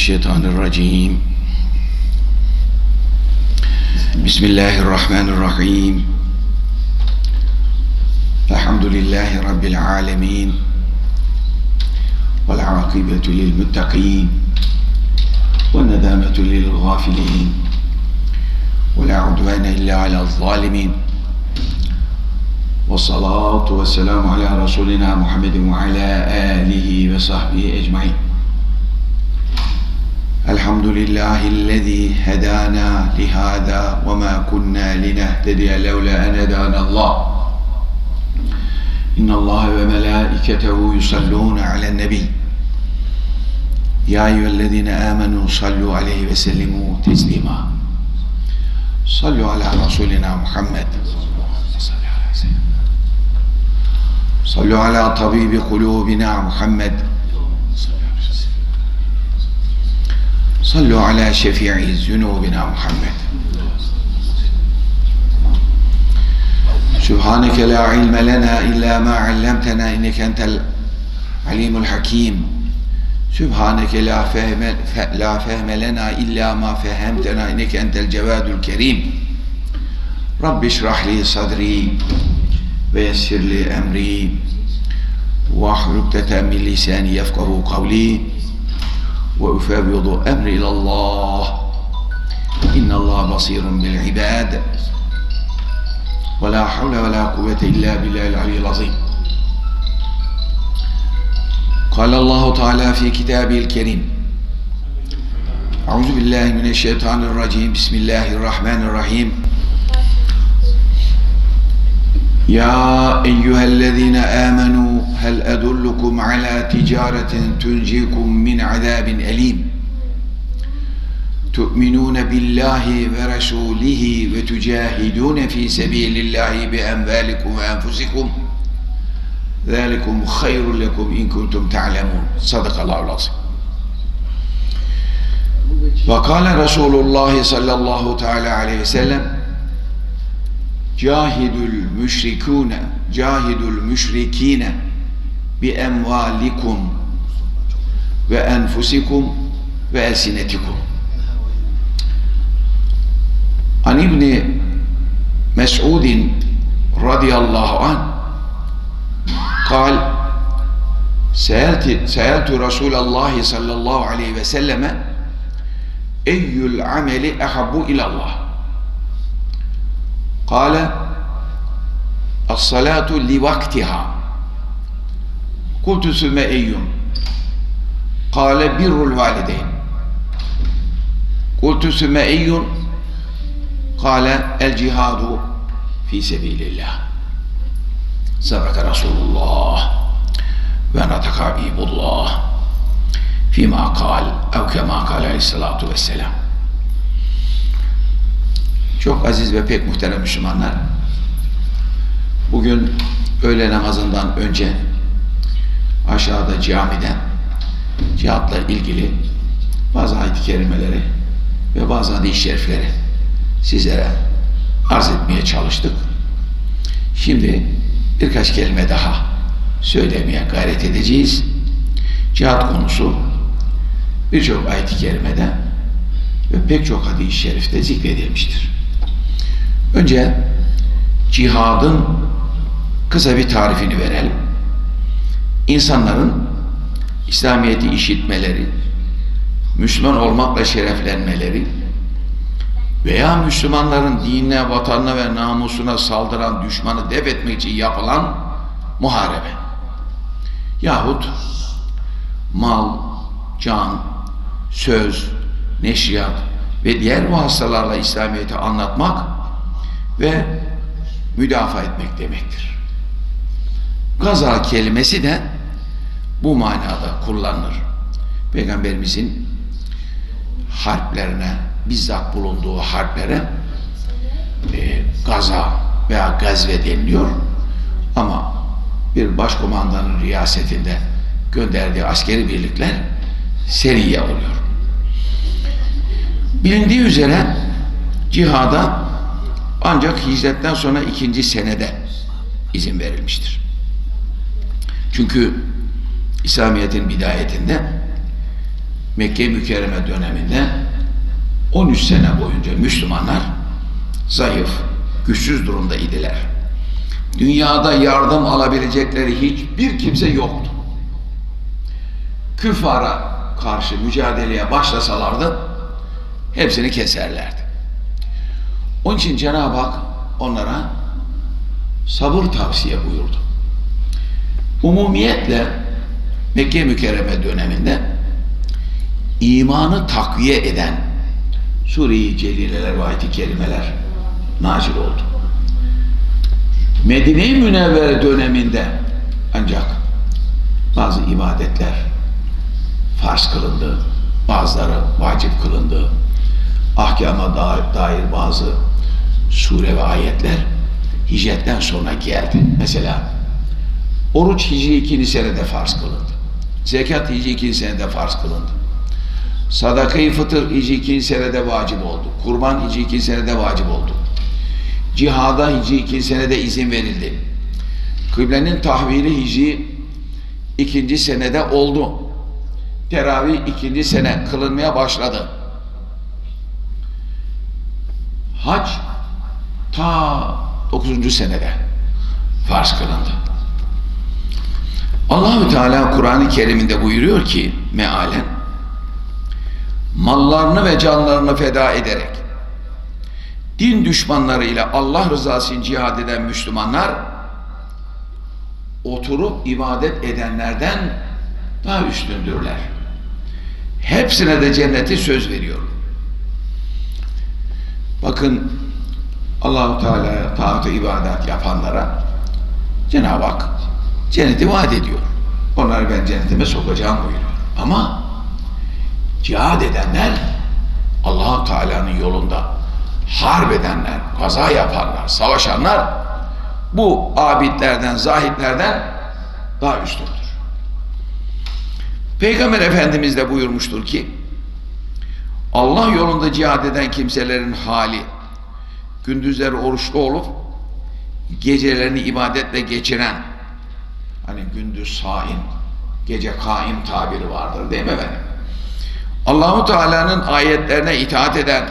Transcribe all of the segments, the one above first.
الشيطان الرجيم. بسم الله الرحمن الرحيم. الحمد لله رب العالمين والعاقبة للمتقين والندامة للغافلين ولا عدوان إلا على الظالمين. والصلاة والسلام على رسولنا محمد وعلى آله وصحبه أجمعين. الحمد لله الذي هدانا لهذا وما كنا لنهتدي لولا أن هدانا الله إن الله وملائكته يصلون على النبي يا أيها الذين آمنوا صلوا عليه وسلموا تسليما صلوا على رسولنا محمد صلوا على طبيب قلوبنا محمد صلوا على شفيع ذنوبنا محمد. سبحانك لا علم لنا إلا ما علمتنا إنك أنت العليم الحكيم. سبحانك لا فهم لا فهم لنا إلا ما فهمتنا إنك أنت الجواد الكريم. رب اشرح لي صدري ويسر لي أمري واحلل من لساني يفقه قولي. وأفوض أمري إلى الله إن الله بصير بالعباد ولا حول ولا قوة إلا بالله العلي العظيم قال الله تعالى في كتابه الكريم أعوذ بالله من الشيطان الرجيم بسم الله الرحمن الرحيم يا أيها الذين آمنوا هل أدلكم على تجارة تنجيكم من عذاب أليم تؤمنون بالله ورسوله وتجاهدون في سبيل الله بأموالكم وأنفسكم ذلكم خير لكم إن كنتم تعلمون صدق الله العظيم وقال رسول الله صلى الله تعالى عليه وسلم Cahidül müşrikune, cahidül müşrikine bi emvalikum ve enfusikum ve elsinetikum. An İbni Mes'udin radıyallahu anh kal Seelti, seeltu Resulallah sallallahu aleyhi ve selleme eyyül ameli ehabbu ilallah Kale As-salatu li vaktiha. Kultu sümme eyyum. Kale birrul valideyn. Kultu sümme eyyum. Kale el cihadu fi sebilillah. Sadaka Resulullah ve nataka ibullah fima kal ev kema kal aleyhissalatu vesselam çok aziz ve pek muhterem Müslümanlar, bugün öğle namazından önce aşağıda camiden cihatla ilgili bazı ayet-i kerimeleri ve bazı hadis-i şerifleri sizlere arz etmeye çalıştık. Şimdi birkaç kelime daha söylemeye gayret edeceğiz. Cihat konusu birçok ayet-i kerimede ve pek çok hadis-i şerifte zikredilmiştir. Önce cihadın kısa bir tarifini verelim. İnsanların İslamiyet'i işitmeleri, Müslüman olmakla şereflenmeleri veya Müslümanların dinine, vatanına ve namusuna saldıran düşmanı def etmek için yapılan muharebe. Yahut mal, can, söz, neşriyat ve diğer vasıtalarla İslamiyet'i anlatmak ve müdafaa etmek demektir. Gaza kelimesi de bu manada kullanılır. Peygamberimizin harplerine, bizzat bulunduğu harplere e, gaza veya gazve deniliyor. Ama bir başkomandanın riyasetinde gönderdiği askeri birlikler seriye oluyor. Bilindiği üzere cihada ancak hicretten sonra ikinci senede izin verilmiştir. Çünkü İslamiyet'in bidayetinde Mekke mükerreme döneminde 13 sene boyunca Müslümanlar zayıf, güçsüz durumda idiler. Dünyada yardım alabilecekleri hiçbir kimse yoktu. Küfara karşı mücadeleye başlasalardı hepsini keserlerdi. Onun için Cenab-ı Hak onlara sabır tavsiye buyurdu. Umumiyetle Mekke mükerreme döneminde imanı takviye eden Sure-i Celileler ve ayet-i kerimeler nazil oldu. Medine-i Münevvere döneminde ancak bazı ibadetler farz kılındı, bazıları vacip kılındı. Ahkama da- dair bazı sure ve ayetler hicretten sonra geldi. Mesela oruç hicri ikinci senede farz kılındı. Zekat hicri ikinci senede farz kılındı. Sadaka-i fıtır hicri ikinci senede vacip oldu. Kurban hicri ikinci senede vacip oldu. Cihada hicri ikinci senede izin verildi. Kıblenin tahvili hicri ikinci senede oldu. Teravih ikinci sene kılınmaya başladı. Hac ta 9. senede farz kılındı. Allahü Teala Kur'an-ı Kerim'inde buyuruyor ki mealen mallarını ve canlarını feda ederek din düşmanlarıyla Allah rızası cihad eden Müslümanlar oturup ibadet edenlerden daha üstündürler. Hepsine de cenneti söz veriyorum. Bakın Allahu Teala taat ibadet yapanlara Cenab-ı Hak cenneti vaat ediyor. Onları ben cennetime sokacağım buyuruyor. Ama cihad edenler allah Teala'nın yolunda harp edenler, kaza yapanlar, savaşanlar bu abidlerden, zahitlerden daha üstündür. Peygamber Efendimiz de buyurmuştur ki Allah yolunda cihad eden kimselerin hali gündüzleri oruçlu olup gecelerini ibadetle geçiren hani gündüz saim gece kaim tabiri vardır değil mi efendim? Allahu Teala'nın ayetlerine itaat eden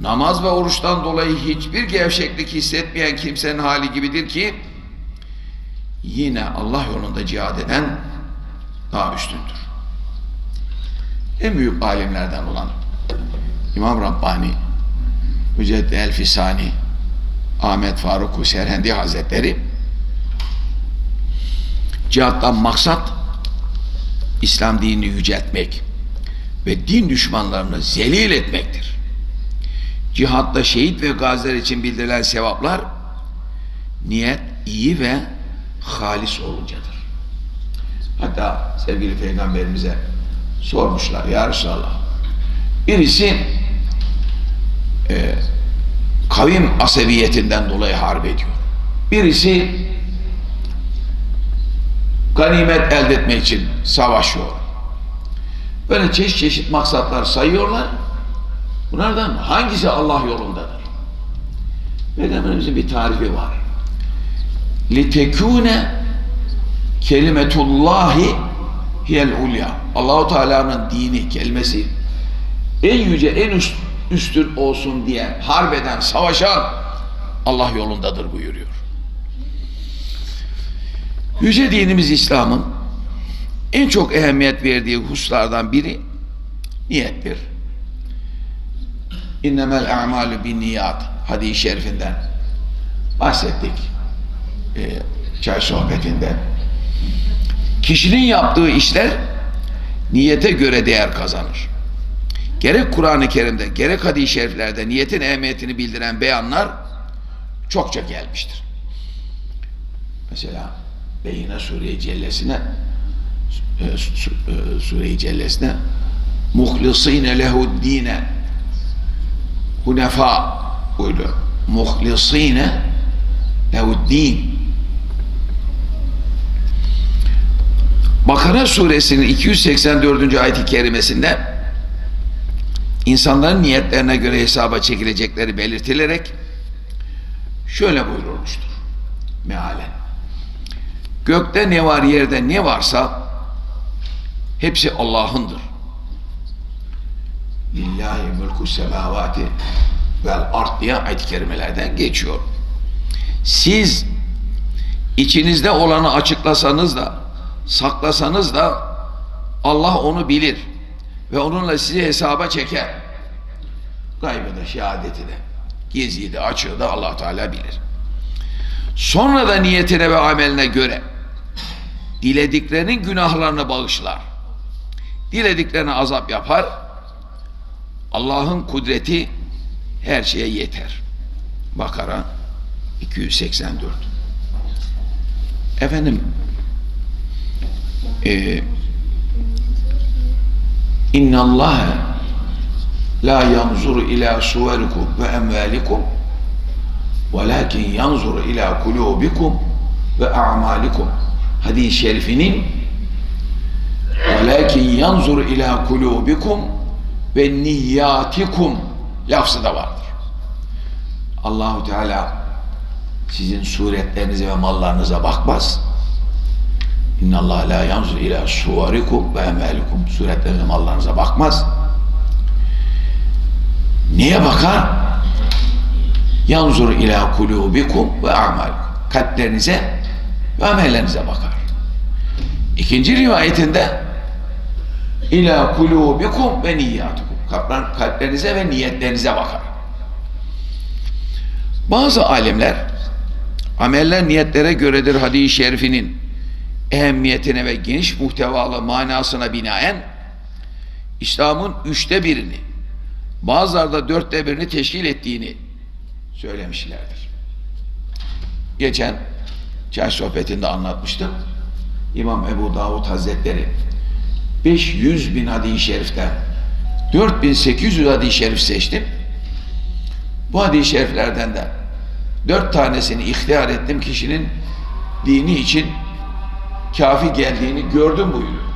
namaz ve oruçtan dolayı hiçbir gevşeklik hissetmeyen kimsenin hali gibidir ki yine Allah yolunda cihad eden daha üstündür. En büyük alimlerden olan İmam Rabbani, Müceddi El-Fisani, Ahmet Faruk Serhendi Hazretleri cihattan maksat İslam dinini yüceltmek ve din düşmanlarını zelil etmektir. Cihatta şehit ve gaziler için bildirilen sevaplar niyet iyi ve halis oluncadır. Hatta sevgili peygamberimize sormuşlar ya Resulallah. Birisi e, kavim asebiyetinden dolayı harp ediyor. Birisi ganimet elde etmek için savaşıyor. Böyle çeşit çeşit maksatlar sayıyorlar. Bunlardan hangisi Allah yolundadır? Peygamberimizin bir tarifi var. Litekune kelimetullahi hiyel ulya. Allahu Teala'nın dini kelimesi en yüce en üst üstün olsun diye harbeden, savaşan Allah yolundadır buyuruyor. Yüce dinimiz İslam'ın en çok ehemmiyet verdiği hususlardan biri niyettir. İnnemel a'malu bin niyat hadis-i şerifinden bahsettik ee, çay sohbetinde. Kişinin yaptığı işler niyete göre değer kazanır. Gerek Kur'an-ı Kerim'de gerek hadis-i şeriflerde niyetin ehemmiyetini bildiren beyanlar çokça gelmiştir. Mesela Beyine Sure-i Cellesine e, e, Sure-i Cellesine muhlisine lehuddine hunefa buyuruyor. Muhlisine lehuddin Bakara suresinin 284. ayet-i kerimesinde insanların niyetlerine göre hesaba çekilecekleri belirtilerek şöyle buyurulmuştur. Mealen. Gökte ne var yerde ne varsa hepsi Allah'ındır. Lillahi mülkü semavati vel ard diye ayet-i kerimelerden geçiyor. Siz içinizde olanı açıklasanız da saklasanız da Allah onu bilir ve onunla sizi hesaba çeker. Gaybı da şehadeti de gizliyi de açığı da allah Teala bilir. Sonra da niyetine ve ameline göre dilediklerinin günahlarını bağışlar. Dilediklerine azap yapar. Allah'ın kudreti her şeye yeter. Bakara 284 Efendim e, İnna Allah la yanzuru ila suverikum ve emvalikum velakin yanzuru ila kulubikum ve a'malikum hadis-i şerifinin velakin yanzuru ila kulubikum ve niyyatikum lafzı da vardır. Allahu Teala sizin suretlerinize ve mallarınıza bakmaz. İnna Allah la yanzur ila suvarikum ve emelikum. Suretlerinize, mallarınıza bakmaz. Neye bakar? Yanzur ila kulubikum ve amalikum. Kalplerinize ve amellerinize bakar. İkinci rivayetinde ila kulubikum ve niyyatukum. Kalpler- Kalplerinize ve niyetlerinize bakar. Bazı alimler ameller niyetlere göredir hadis-i şerifinin ehemmiyetine ve geniş muhtevalı manasına binaen İslam'ın üçte birini bazıları da dörtte birini teşkil ettiğini söylemişlerdir. Geçen çay sohbetinde anlatmıştım. İmam Ebu Davud Hazretleri 500 bin hadis-i şeriften 4800 hadis-i şerif seçtim. Bu hadis-i şeriflerden de dört tanesini ihtiyar ettim kişinin dini için kafi geldiğini gördüm buyuruyor.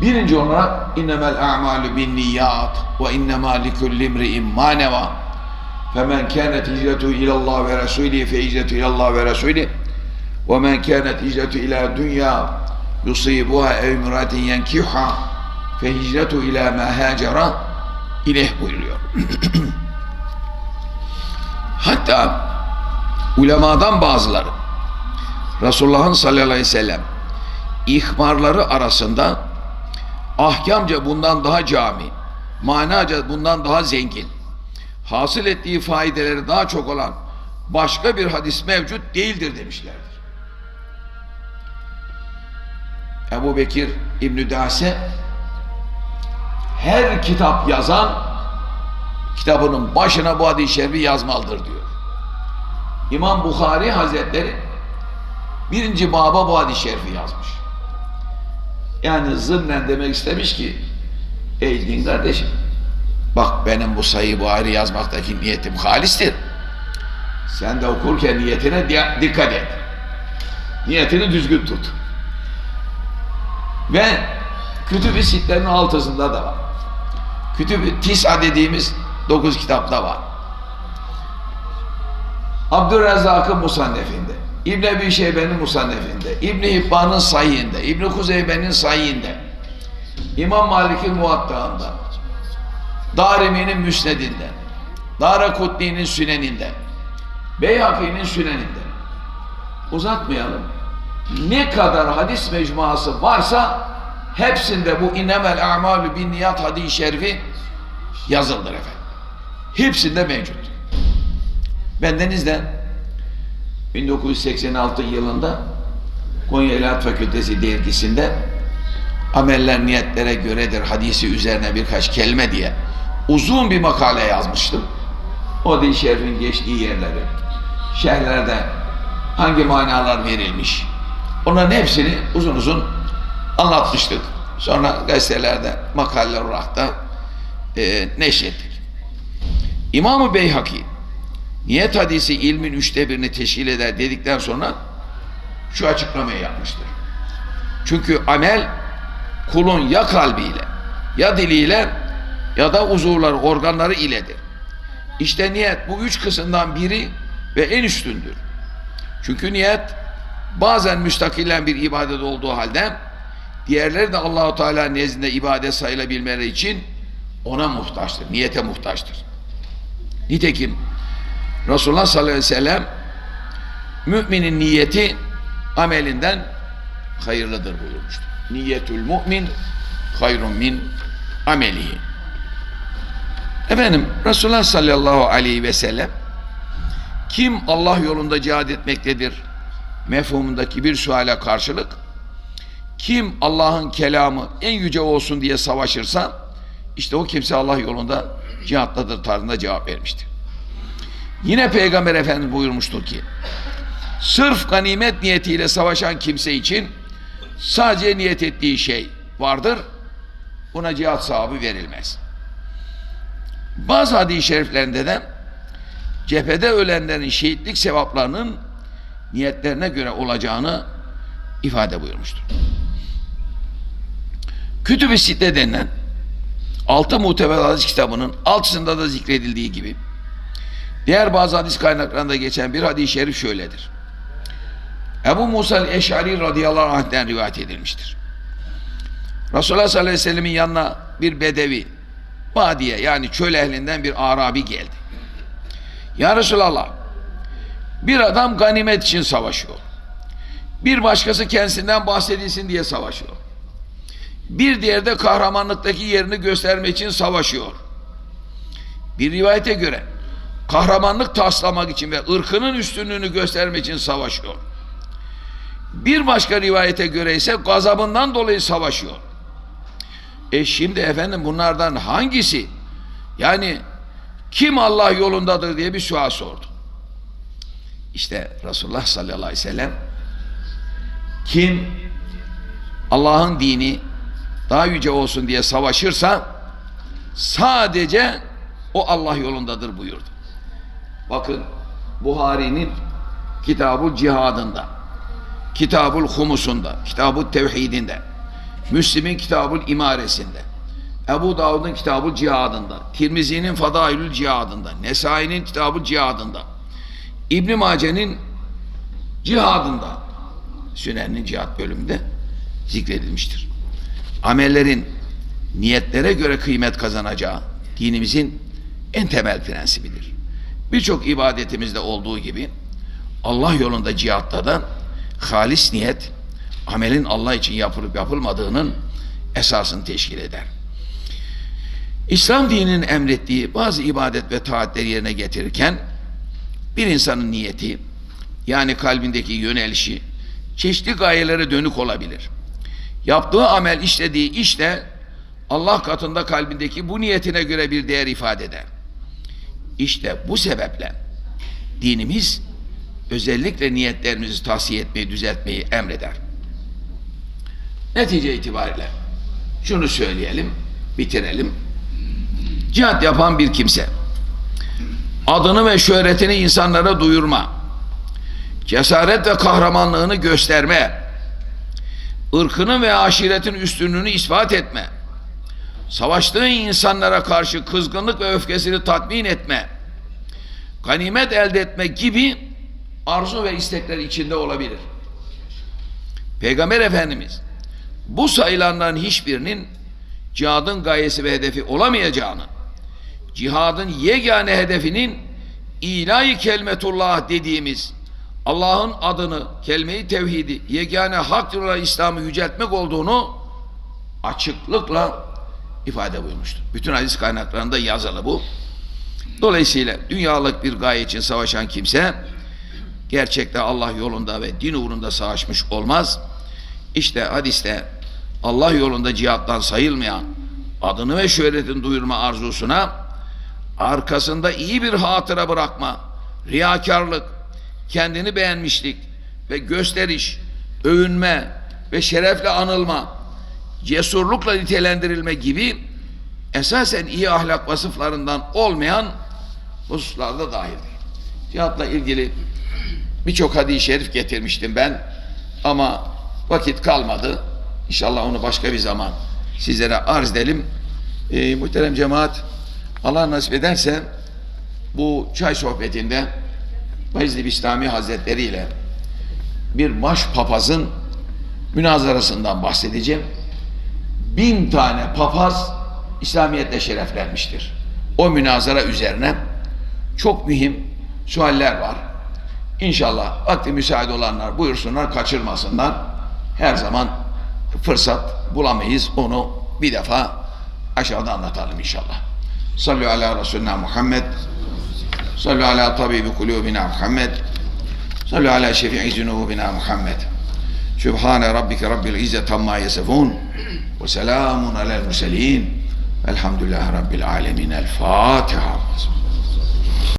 Birinci olarak innemel a'malu bin niyat ve innema likulli imri'in ma neva femen kânet hicretu ilallah ve resulih fe hicretu ilallah ve resulih ve men kânet hicretu ila dünya yusibuha ev muratin yenkiha fe hicretu ila ma hacera ileh buyuruyor. Hatta ulemadan bazıları Resulullah'ın sallallahu aleyhi ve sellem ihbarları arasında ahkamca bundan daha cami, manaca bundan daha zengin, hasıl ettiği faydeleri daha çok olan başka bir hadis mevcut değildir demişlerdir. Ebu Bekir İbn-i Dase her kitap yazan kitabının başına bu hadis-i şerifi yazmalıdır diyor. İmam Bukhari Hazretleri birinci baba bu hadis-i şerifi yazmış. Yani zımnen demek istemiş ki ey din kardeşim bak benim bu sayı Buhari yazmaktaki niyetim halistir. Sen de okurken niyetine di- dikkat et. Niyetini düzgün tut. Ve kütüb-i sitlerin altısında da var. Kütüb-i tis'a dediğimiz dokuz kitapta var. Abdurrezzak'ın Musannef'inde, İbn Ebi Şeybe'nin Musannef'inde, İbn Hibban'ın Sahih'inde, İbn Kuzeybe'nin Sahih'inde, İmam Malik'in Muatta'ında, Darimi'nin Müsned'inde, Darakutni'nin Sünen'inde, Beyhaki'nin Sünen'inde. Uzatmayalım. Ne kadar hadis mecmuası varsa hepsinde bu innemel a'malu bin niyat hadis-i şerifi yazıldır efendim. Hepsinde mevcut. Bendenizden 1986 yılında Konya İlahiyat Fakültesi dergisinde ameller niyetlere göredir hadisi üzerine birkaç kelime diye uzun bir makale yazmıştım. O hadis-i şerifin geçtiği yerleri, şerhlerde hangi manalar verilmiş. Onların hepsini uzun uzun anlatmıştık. Sonra gazetelerde makaleler olarak da e, neşrettik. İmam-ı Beyhaki niyet hadisi ilmin üçte birini teşkil eder dedikten sonra şu açıklamayı yapmıştır. Çünkü amel kulun ya kalbiyle ya diliyle ya da uzuvları, organları iledir. İşte niyet bu üç kısımdan biri ve en üstündür. Çünkü niyet bazen müstakilen bir ibadet olduğu halde diğerleri de Allahu Teala nezdinde ibadet sayılabilmeleri için ona muhtaçtır, niyete muhtaçtır. Nitekim Resulullah sallallahu aleyhi ve sellem müminin niyeti amelinden hayırlıdır buyurmuştur. Niyetül mümin hayrun min amelihi. Efendim Resulullah sallallahu aleyhi ve sellem kim Allah yolunda cihad etmektedir mefhumundaki bir suale karşılık kim Allah'ın kelamı en yüce olsun diye savaşırsa işte o kimse Allah yolunda cihattadır tarzında cevap vermiştir. Yine Peygamber Efendimiz buyurmuştur ki sırf ganimet niyetiyle savaşan kimse için sadece niyet ettiği şey vardır. Buna cihat sahibi verilmez. Bazı hadis-i şeriflerinde de cephede ölenlerin şehitlik sevaplarının niyetlerine göre olacağını ifade buyurmuştur. Kütüb-i Sitte denilen altı muteber hadis kitabının altısında da zikredildiği gibi diğer bazı hadis kaynaklarında geçen bir hadis-i şerif şöyledir. Ebu Musa el-Eş'ari radıyallahu anh'den rivayet edilmiştir. Resulullah sallallahu aleyhi ve sellemin yanına bir bedevi, vadiye yani çöl ehlinden bir Arabi geldi. Ya Resulallah, bir adam ganimet için savaşıyor. Bir başkası kendisinden bahsedilsin diye savaşıyor. Bir diğeri de kahramanlıktaki yerini göstermek için savaşıyor. Bir rivayete göre kahramanlık taslamak için ve ırkının üstünlüğünü göstermek için savaşıyor. Bir başka rivayete göre ise gazabından dolayı savaşıyor. E şimdi efendim bunlardan hangisi yani kim Allah yolundadır diye bir sual sordu. İşte Resulullah sallallahu aleyhi ve sellem kim Allah'ın dini daha yüce olsun diye savaşırsa sadece o Allah yolundadır buyurdu. Bakın Buhari'nin Kitabul Cihadında, Kitabul Humusunda, Kitabul Tevhidinde, Müslim'in Kitabul İmaresinde, Ebu Davud'un Kitabul Cihadında, Tirmizi'nin Fadailül Cihadında, Nesai'nin Kitabul Cihadında, İbn Mace'nin Cihadında, Sünen'in cihat bölümünde zikredilmiştir. Amellerin niyetlere göre kıymet kazanacağı dinimizin en temel prensibidir. Birçok ibadetimizde olduğu gibi Allah yolunda cihatta da halis niyet amelin Allah için yapılıp yapılmadığının esasını teşkil eder. İslam dininin emrettiği bazı ibadet ve taatleri yerine getirirken bir insanın niyeti yani kalbindeki yönelişi çeşitli gayelere dönük olabilir. Yaptığı amel işlediği işte Allah katında kalbindeki bu niyetine göre bir değer ifade eder. İşte bu sebeple dinimiz özellikle niyetlerimizi tahsiye etmeyi, düzeltmeyi emreder. Netice itibariyle şunu söyleyelim, bitirelim. Cihat yapan bir kimse adını ve şöhretini insanlara duyurma, cesaret ve kahramanlığını gösterme, ırkının ve aşiretin üstünlüğünü ispat etme, savaştığı insanlara karşı kızgınlık ve öfkesini tatmin etme, ganimet elde etme gibi arzu ve istekler içinde olabilir. Peygamber Efendimiz bu sayılanların hiçbirinin cihadın gayesi ve hedefi olamayacağını, cihadın yegane hedefinin ilahi kelmetullah dediğimiz Allah'ın adını, kelmeyi tevhidi, yegane hak yoluyla İslam'ı yüceltmek olduğunu açıklıkla ifade buyurmuştur. Bütün hadis kaynaklarında yazılı bu. Dolayısıyla dünyalık bir gaye için savaşan kimse gerçekte Allah yolunda ve din uğrunda savaşmış olmaz. İşte hadiste Allah yolunda cihattan sayılmayan adını ve şöhretini duyurma arzusuna arkasında iyi bir hatıra bırakma, riyakarlık, kendini beğenmişlik ve gösteriş, övünme ve şerefle anılma, cesurlukla nitelendirilme gibi esasen iyi ahlak vasıflarından olmayan hususlarda dahildir. Cihatla ilgili birçok hadis-i şerif getirmiştim ben ama vakit kalmadı. İnşallah onu başka bir zaman sizlere arz edelim. Ee, muhterem cemaat Allah nasip ederse bu çay sohbetinde Bayezid Bistami Hazretleri ile bir baş papazın münazarasından bahsedeceğim. Bin tane papaz İslamiyetle şereflenmiştir. O münazara üzerine çok mühim sualler var. İnşallah vakti müsait olanlar buyursunlar, kaçırmasınlar. Her zaman fırsat bulamayız. Onu bir defa aşağıda anlatalım inşallah. Sallu ala Resulina Muhammed. Sallu ala tabibi kulubina Muhammed. Sallu ala şefi'i zunubina Muhammed. Sübhane rabbike rabbil izzet amma yasifun. Ve selamun alel murselin. Velhamdülillahi rabbil alemin. El Fatiha.